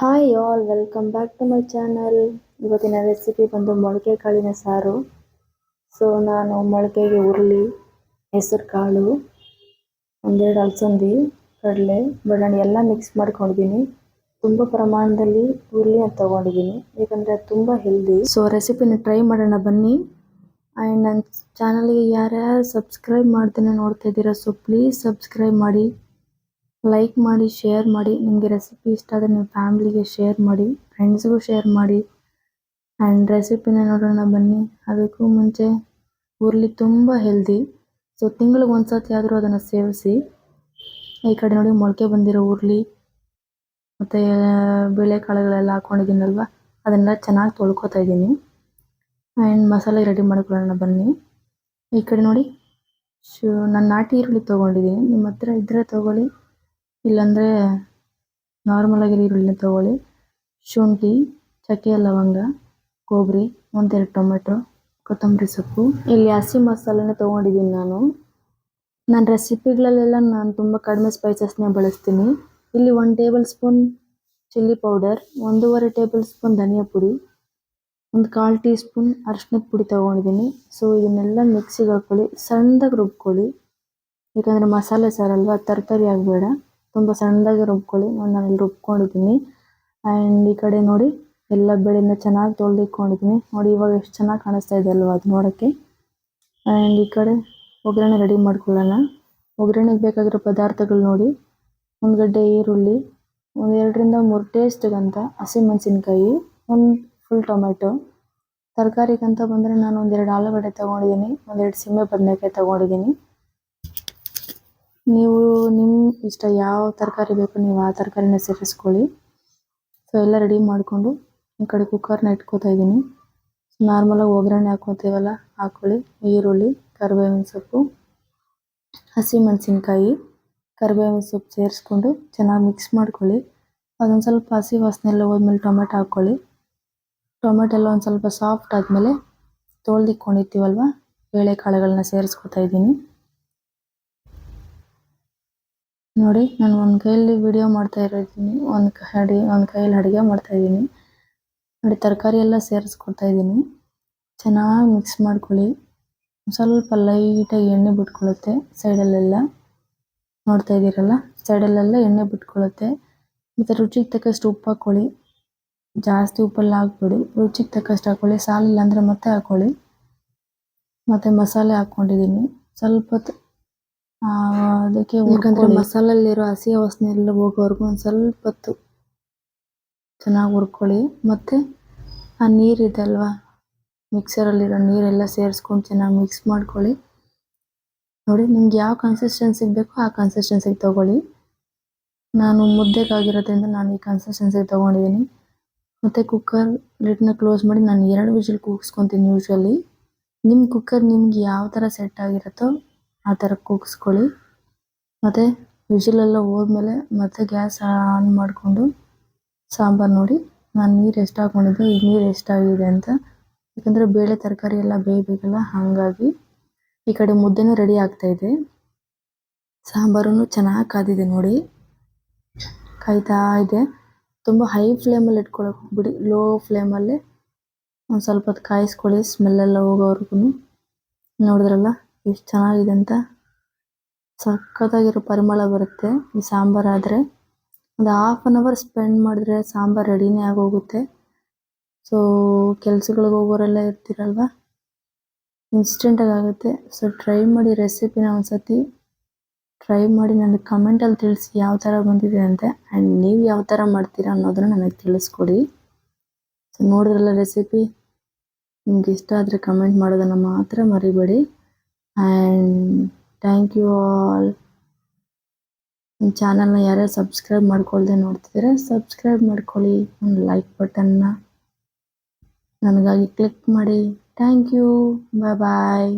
Hi all welcome back to my channel ಇವತ್ತಿನ recipe ಬಂದು ಮೊಳಕೆ ಕಾಳಿನ ಸಾರು. ಸೊ ನಾನು ಮೊಳಕೆಗೆ ಹುರುಳಿ ಹೆಸರು ಕಾಳು ಒಂದೆರಡು ಅಲಸಂದಿ, ಕಡಲೆ ಬಟಾಣಿ ಎಲ್ಲ ಮಿಕ್ಸ್ ಮಾಡ್ಕೊಂಡಿದ್ದೀನಿ. ತುಂಬ ಪ್ರಮಾಣದಲ್ಲಿ ಹುರುಳಿನ ತೊಗೊಂಡಿದ್ದೀನಿ. ಯಾಕಂದರೆ ಅದು ತುಂಬ ಹೆಲ್ದಿ ಸೊ ರೆಸಿಪಿನ ಟ್ರೈ ಮಾಡೋಣ ಬನ್ನಿ. ಆ್ಯಂಡ್ ನನ್ನ ಚಾನಲ್ಗೆ ಯಾರ್ಯಾರು ಸಬ್ಸ್ಕ್ರೈಬ್ ಮಾಡ್ತೇನೆ ನೋಡ್ತಾ ಇದ್ದೀರಾ ಸೊ ಪ್ಲೀಸ್ ಸಬ್ಸ್ಕ್ರೈಬ್ ಮಾಡಿ. ಲೈಕ್ ಮಾಡಿ ಶೇರ್ ಮಾಡಿ, ನಿಮಗೆ ರೆಸಿಪಿ ಇಷ್ಟ ಆದರೆ ನಿಮ್ಮ ಫ್ಯಾಮ್ಲಿಗೆ ಶೇರ್ ಮಾಡಿ ಫ್ರೆಂಡ್ಸ್ಗೂ ಶೇರ್ ಮಾಡಿ. ಆ್ಯಂಡ್ ರೆಸಿಪಿನ ನೋಡೋಣ ಬನ್ನಿ. ಅದಕ್ಕೂ ಮುಂಚೆ ಊರ್ಲಿ ತುಂಬ ಹೆಲ್ದಿ ಸೊ ತಿಂಗಳಿಗೆ ಒಂದು ಸತಿ ಆದರೂ ಅದನ್ನು ಸೇವಿಸಿ. ಈ ಕಡೆ ನೋಡಿ ಮೊಳಕೆ ಬಂದಿರೋ ಹುರುಳಿ ಮತ್ತು ಬೇಳೆಕಾಳುಗಳೆಲ್ಲ ಹಾಕ್ಕೊಂಡಿದ್ದೀನಲ್ವ ಅದನ್ನೆಲ್ಲ ಚೆನ್ನಾಗಿ ತೊಳ್ಕೊತಾ ಇದ್ದೀನಿ. ಆ್ಯಂಡ್ ಮಸಾಲೆ ರೆಡಿ ಮಾಡ್ಕೊಳ್ಳೋಣ ಬನ್ನಿ. ಈ ಕಡೆ ನೋಡಿ, ಶು, ನಾನು ನಾಟಿ ಈರುಳ್ಳಿ ತೊಗೊಂಡಿದ್ದೀನಿ. ನಿಮ್ಮ ಹತ್ರ ಇದ್ದರೆ ತೊಗೊಳ್ಳಿ. ಇಲ್ಲಾಂದರೆ ನಾರ್ಮಲಾಗಿ ಈರುಳ್ಳಿನ ತೊಗೊಳ್ಳಿ. ಶುಂಠಿ, ಚಕ್ಕೆ, ಲವಂಗ ಕೊಬ್ಬರಿ ಒಂದೆರಡು ಟೊಮೆಟೊ, ಕೊತ್ತಂಬರಿ ಸೊಪ್ಪು. ಇಲ್ಲಿ ಹಸಿ ಮಸಾಲೆನ ತೊಗೊಂಡಿದ್ದೀನಿ ನಾನು. ನನ್ನ ರೆಸಿಪಿಗಳಲ್ಲೆಲ್ಲ ನಾನು ತುಂಬ ಕಡಿಮೆ ಸ್ಪೈಸಸ್ನೇ ಬಳಸ್ತೀನಿ. ಇಲ್ಲಿ one tablespoon chilli powder ಒಂದೂವರೆ ಟೇಬಲ್ ಸ್ಪೂನ್ ಧನಿಯಾ ಪುಡಿ, ಒಂದು ಕಾಲು ಟೀ ಸ್ಪೂನ್ ಅರಿಶಿನದ ಪುಡಿ ತೊಗೊಂಡಿದ್ದೀನಿ ಸೊ ಇದನ್ನೆಲ್ಲ ಮಿಕ್ಸಿಗೆ ಹಾಕ್ಕೊಳ್ಳಿ ಸಣ್ಣದಾಗಿ ರುಬ್ಕೊಳ್ಳಿ. ಯಾಕಂದರೆ ಮಸಾಲೆ ಸಾರಲ್ವ ತರಕಾರಿ ಆಗಬೇಡ. ತುಂಬ ಸಣ್ಣದಾಗಿ ರುಬ್ಕೊಳ್ಳಿ. ನಾನು ಇಲ್ಲಿ ರುಬ್ಕೊಂಡಿದ್ದೀನಿ. ಆ್ಯಂಡ್ ಈ ಕಡೆ ನೋಡಿ, ಎಲ್ಲ ಬೆಳೆನ ಚೆನ್ನಾಗಿ ತೊಳೆದಿಟ್ಕೊಂಡಿದ್ದೀನಿ. ನೋಡಿ, ಇವಾಗ ಎಷ್ಟು ಚೆನ್ನಾಗಿ ಕಾಣಿಸ್ತಾ ಇದೆ ಅಲ್ವಾ ಅದು ನೋಡೋಕ್ಕೆ. ಆ್ಯಂಡ್ ಈ ಕಡೆ ಒಗ್ಗರಣೆ ರೆಡಿ ಮಾಡ್ಕೊಳ್ಳೋಣ. ಒಗ್ಗರಣೆಗೆ ಬೇಕಾಗಿರೋ ಪದಾರ್ಥಗಳು ನೋಡಿ. ಒಂದು ಗಡ್ಡೆ ಈರುಳ್ಳಿ, ಒಂದು ಎರಡರಿಂದ ಮೂರು ಟೇಸ್ಟ್ಗಂತ ಹಸಿಮೆಣಸಿನ್ಕಾಯಿ ಒಂದು ಫುಲ್ ಟೊಮೆಟೊ. ತರಕಾರಿಗಂತ ಬಂದರೆ ನಾನು ಒಂದೆರಡು ಆಲೂಗಡ್ಡೆ ತೊಗೊಂಡಿದ್ದೀನಿ ಒಂದೆರಡು ಸೀಮೆ ಬದನೆಕಾಯಿ ತೊಗೊಂಡಿದ್ದೀನಿ. ನೀವು ನಿಮ್ಮ ಇಷ್ಟ ಯಾವ ತರಕಾರಿ ಬೇಕು ನೀವು ಆ ತರಕಾರಿನ ಸೇರಿಸ್ಕೊಳ್ಳಿ. ಸೊ ಎಲ್ಲ ರೆಡಿ ಮಾಡಿಕೊಂಡು ಈ ಕಡೆ ಕುಕ್ಕರ್ನ ಇಟ್ಕೋತಾ ಇದ್ದೀನಿ. ನಾರ್ಮಲಾಗಿ ಒಗ್ಗರಣೆ ಹಾಕ್ಕೊತೀವಲ್ಲ ಹಾಕೊಳ್ಳಿ. ಈರುಳ್ಳಿ, ಕರಿಬೇವಿನ ಸೊಪ್ಪು ಹಸಿಮೆಣಸಿನ್ಕಾಯಿ ಕರಿಬೇವಿನ ಸೊಪ್ಪು ಸೇರಿಸ್ಕೊಂಡು ಚೆನ್ನಾಗಿ ಮಿಕ್ಸ್ ಮಾಡ್ಕೊಳ್ಳಿ. ಅದೊಂದು ಸ್ವಲ್ಪ ಹಸಿ ವಾಸನೆ ಎಲ್ಲ ಹೋದ್ಮೇಲೆ ಟೊಮೆಟೊ ಹಾಕ್ಕೊಳ್ಳಿ ಟೊಮೆಟೊ ಎಲ್ಲ ಒಂದು ಸ್ವಲ್ಪ ಸಾಫ್ಟ್ ಆದಮೇಲೆ ತೋಳ್ದಿಕ್ಕೊಂಡಿರ್ತೀವಲ್ವ ಬೇಳೆಕಾಳುಗಳನ್ನ ಸೇರಿಸ್ಕೊತಾ ಇದ್ದೀನಿ. ನೋಡಿ, ನಾನು ಒಂದು ಕೈಯಲ್ಲಿ ವಿಡಿಯೋ ಮಾಡ್ತಾ ಇರೋದೀನಿ, ಒಂದು ಕೈ ಒಂದ್ ಕೈಯಲ್ಲಿ ಅಡುಗೆ ಮಾಡ್ತಾ ಇದ್ದೀನಿ. ನೋಡಿ, ತರಕಾರಿ ಎಲ್ಲ ಸೇರಿಸ್ಕೊಡ್ತಾ ಇದ್ದೀನಿ. ಚೆನ್ನಾಗಿ ಮಿಕ್ಸ್ ಮಾಡ್ಕೊಳ್ಳಿ. ಸ್ವಲ್ಪ ಲೈಟಾಗಿ ಎಣ್ಣೆ ಬಿಟ್ಕೊಳ್ಳುತ್ತೆ ಸೈಡಲ್ಲೆಲ್ಲ. ನೋಡ್ತಾ ಇದ್ದೀರಲ್ಲ? ಸೈಡಲ್ಲೆಲ್ಲ ಎಣ್ಣೆ ಬಿಟ್ಕೊಳ್ಳುತ್ತೆ. ಮತ್ತೆ ರುಚಿಗೆ ತಕ್ಕಷ್ಟು ಉಪ್ಪು ಹಾಕ್ಕೊಳ್ಳಿ. ಜಾಸ್ತಿ ಉಪ್ಪೆಲ್ಲ ಹಾಕ್ಬಿಡಿ. ರುಚಿಗೆ ತಕ್ಕಷ್ಟು ಹಾಕ್ಕೊಳ್ಳಿ. ಸಾಲಿಲ್ಲ ಅಂದರೆ ಮತ್ತೆ ಹಾಕ್ಕೊಳ್ಳಿ. ಮತ್ತೆ ಮಸಾಲೆ ಹಾಕ್ಕೊಂಡಿದ್ದೀನಿ. ಸ್ವಲ್ಪ ಅದಕ್ಕೆ ಯಾಕಂದರೆ ಮಸಾಲಲ್ಲಿರೋ ಹಸಿ ವಾಸನೆ ಎಲ್ಲ ಹೋಗೋವರೆಗೂ ಒಂದು ಸ್ವಲ್ಪ ಹೊತ್ತು ಚೆನ್ನಾಗಿ ಹುರ್ಕೊಳ್ಳಿ. ಮತ್ತು ಆ ನೀರಿದೆ ಅಲ್ವಾ ಮಿಕ್ಸರಲ್ಲಿರೋ ನೀರೆಲ್ಲ ಸೇರಿಸ್ಕೊಂಡು ಚೆನ್ನಾಗಿ ಮಿಕ್ಸ್ ಮಾಡ್ಕೊಳ್ಳಿ. ನೋಡಿ ನಿಮ್ಗೆ ಯಾವ ಕನ್ಸಿಸ್ಟೆನ್ಸಿಗೆ ಬೇಕೋ ಆ ಕನ್ಸಿಸ್ಟೆನ್ಸಿಗೆ ತೊಗೊಳ್ಳಿ. ನಾನು ಮುದ್ದೆಗಾಗಿರೋದ್ರಿಂದ ನಾನು ಈ ಕನ್ಸಿಸ್ಟೆನ್ಸಿಗೆ ತೊಗೊಂಡಿದ್ದೀನಿ ಮತ್ತು ಕುಕ್ಕರ್ ಲಿಟ್ನ ಕ್ಲೋಸ್ ಮಾಡಿ ನಾನು ಎರಡು ವಿಷಲ್ ಕೂಗಿಸ್ಕೊತೀನಿ ಯೂಶ್ವಲಿ ನಿಮ್ಮ ಕುಕ್ಕರ್ ನಿಮ್ಗೆ ಯಾವ ಥರ ಸೆಟ್ ಆಗಿರುತ್ತೋ ಆ ಥರ ಕೂಗಿಸ್ಕೊಳ್ಳಿ. ಮತ್ತು ವಿಜಿಲೆಲ್ಲ ಹೋದ್ಮೇಲೆ ಮತ್ತೆ ಗ್ಯಾಸ್ ಆನ್ ಮಾಡಿಕೊಂಡು ಸಾಂಬಾರು ನೋಡಿ. ನಾನು ನೀರು ಎಷ್ಟು ಹಾಕ್ಕೊಂಡಿದ್ದೆ ಈಗ ನೀರು ಎಷ್ಟಾಗಿದೆ ಅಂತ. ಯಾಕಂದರೆ ಬೇಳೆ ತರಕಾರಿ ಎಲ್ಲ ಬೇಯಬೇಕಲ್ಲ, ಹಾಗಾಗಿ ಈ ಕಡೆ ಮುದ್ದೆನೂ ರೆಡಿ ಆಗ್ತಾಯಿದೆ ಸಾಂಬಾರು ಚೆನ್ನಾಗಿ ಕಾದಿದೆ ನೋಡಿ. ಕಾಯ್ತಾ ಇದೆ. ತುಂಬ ಹೈ ಫ್ಲೇಮಲ್ಲಿ ಇಟ್ಕೊಳಕ್ಕೆ ಬಿಡಿ ಲೋ ಫ್ಲೇಮಲ್ಲೇ ಒಂದು ಸ್ವಲ್ಪ ಹೊತ್ತು ಕಾಯಿಸ್ಕೊಳ್ಳಿ ಸ್ಮೆಲ್ಲೆಲ್ಲ ಹೋಗೋವರೆಗೂ ನೋಡಿದ್ರಲ್ಲ? ಎಷ್ಟು ಚೆನ್ನಾಗಿದೆ ಅಂತ ಸಖತ್ತಾಗಿರೋ ಪರಿಮಳ ಬರುತ್ತೆ ಈ ಸಾಂಬಾರಾದರೆ ಒಂದು ಹಾಫ್ ಆನ್ ಅವರ್ ಸ್ಪೆಂಡ್ ಮಾಡಿದ್ರೆ ಸಾಂಬಾರ್ ರೆಡಿನೇ ಆಗೋಗುತ್ತೆ. ಸೊ ಕೆಲ್ಸಗಳಿಗೆ ಹೋಗೋರೆಲ್ಲ ಇರ್ತೀರಲ್ವ? ಇನ್ಸ್ಟೆಂಟಾಗಿ ಆಗುತ್ತೆ. ಸೊ ಟ್ರೈ ಮಾಡಿ ರೆಸಿಪಿನ ಒಂದು ಸತಿ ಟ್ರೈ ಮಾಡಿ ನನಗೆ ಕಮೆಂಟಲ್ಲಿ ತಿಳಿಸಿ ಯಾವ ಥರ ಬಂದಿದೆ ಅಂತ. ಆ್ಯಂಡ್ ನೀವು ಯಾವ ಥರ ಮಾಡ್ತೀರಾ ಅನ್ನೋದನ್ನು ನನಗೆ ತಿಳಿಸ್ಕೊಡಿ. ಸೊ ನೋಡಿದ್ರಲ್ಲ ರೆಸಿಪಿ ನಿಮ್ಗೆ ಇಷ್ಟ ಆದರೆ ಕಮೆಂಟ್ ಮಾಡೋದನ್ನು ಮಾತ್ರ ಮರಿಬೇಡಿ. ಆ್ಯಂಡ್ ಥ್ಯಾಂಕ್ ಯು ಆಲ್ ನಿಮ್ಮ ಚಾನಲ್ನ ಯಾರ್ಯಾರು ಸಬ್ಸ್ಕ್ರೈಬ್ ಮಾಡ್ಕೊಳ್ದೆ ನೋಡ್ತಿದ್ದೀರಾ ಸಬ್ಸ್ಕ್ರೈಬ್ ಮಾಡ್ಕೊಳ್ಳಿ ಒಂದು ಲೈಕ್ ಬಟನ್ನ ನನಗಾಗಿ ಕ್ಲಿಕ್ ಮಾಡಿ ಥ್ಯಾಂಕ್ ಯು ಬಾಯ್ ಬಾಯ್